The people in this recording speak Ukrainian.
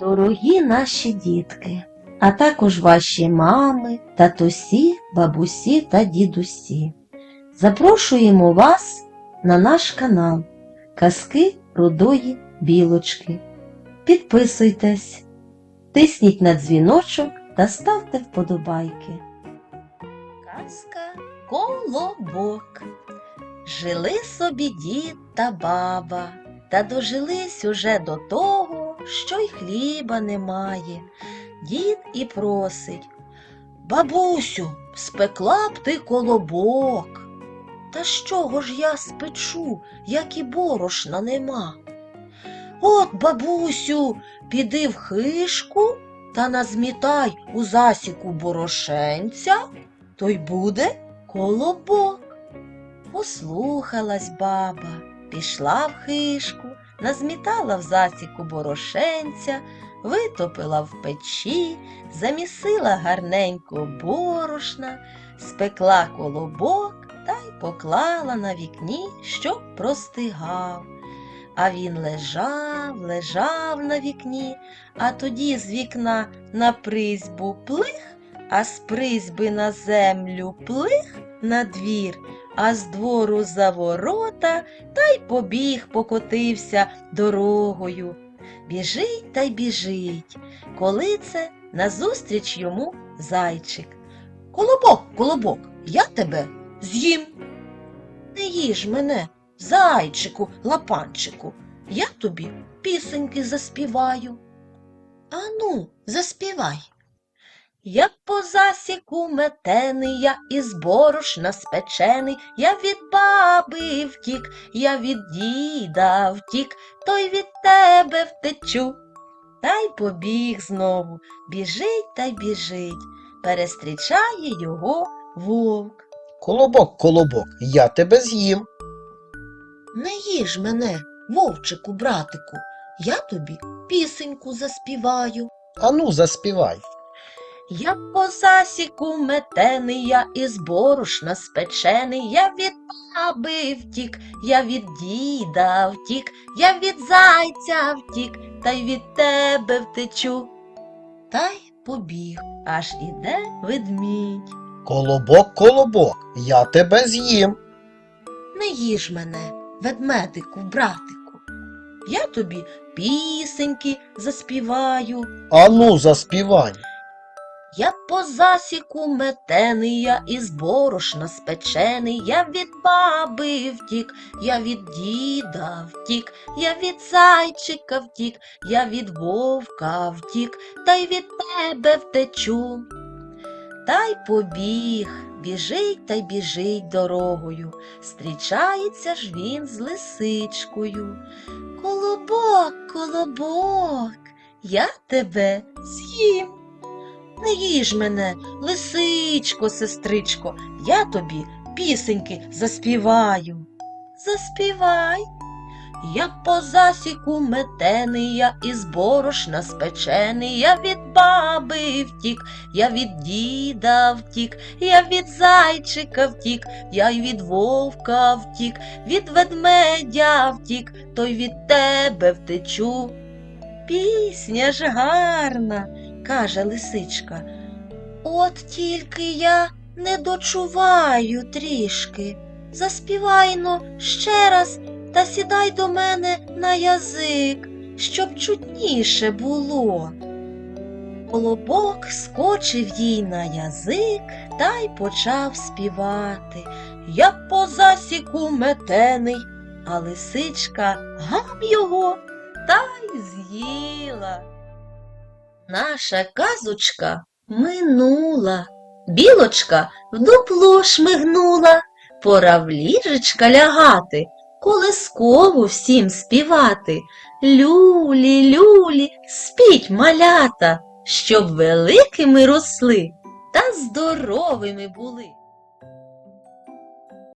Дорогі наші дітки, а також ваші мами, татусі, бабусі та дідусі. Запрошуємо вас на наш канал Казки Рудої Білочки. Підписуйтесь, тисніть на дзвіночок та ставте вподобайки. Казка Колобок. Жили собі дід та баба, та дожились уже до того, що й хліба немає. Дід і просить Бабусю, спекла б ти колобок. Та з чого ж я спечу, як і борошна нема? От, бабусю, піди в хишку та назмітай у засіку борошенця, то й буде колобок. Послухалась баба, пішла в хишку, назмітала в засіку борошенця, витопила в печі, замісила гарненько борошна, спекла колобок та й поклала на вікні, щоб простигав. А він лежав, лежав на вікні, а тоді з вікна на призьбу плих, а з призьби на землю плих на двір, а з двору за ворота та й побіг, покотився дорогою. Біжить та й біжить. Коли це назустріч йому зайчик. Колобок, колобок, я тебе з'їм. Не їж мене, зайчику, лапанчику, я тобі пісеньки заспіваю. Ану, заспівай. Я по засіку метений, я із борошна спечений, я від баби втік, я від діда втік, то й від тебе втечу. Та й побіг знову, біжить та й біжить, перестрічає його вовк. Колобок, колобок, я тебе з'їм. Не їж мене, вовчику, братику, я тобі пісеньку заспіваю. Ану, заспівай. Я по засіку метений, я із борошна спечений, я від баби втік, я від діда втік, я від зайця втік, та й від тебе втечу. Та й побіг, аж іде ведмідь. Колобок, колобок, я тебе з'їм. Не їж мене, ведмедику, братику. Я тобі пісеньки заспіваю. Ану, заспівай. Я по засіку метений, я із борошна спечений, я від баби втік, я від діда втік, я від зайчика втік, я від вовка втік, та й від тебе втечу. Та й побіг, біжить та й біжить дорогою, зустрічається ж він з лисичкою. Колобок, колобок, я тебе з'їм. Не їж мене, лисичко, сестричко, я тобі пісеньки заспіваю. Заспівай. Я по засіку метений, я із борошна спечений, я від баби втік, я від діда втік, я від зайчика втік, я й від вовка втік, від ведмедя втік, то й від тебе втечу. Пісня ж гарна каже лисичка. От тільки я не дочуваю трішки. Заспівайно ще раз та сідай до мене на язик, щоб чутніше було. Колобок скочив їй на язик та й почав співати. Я по засіку метений, а лисичка гам його та й з'їла. Наша казочка минула, білочка в дупло шмигнула, пора в ліжечка лягати, колискову всім співати. Люлі, люлі, спіть малята, щоб великими росли та здоровими були.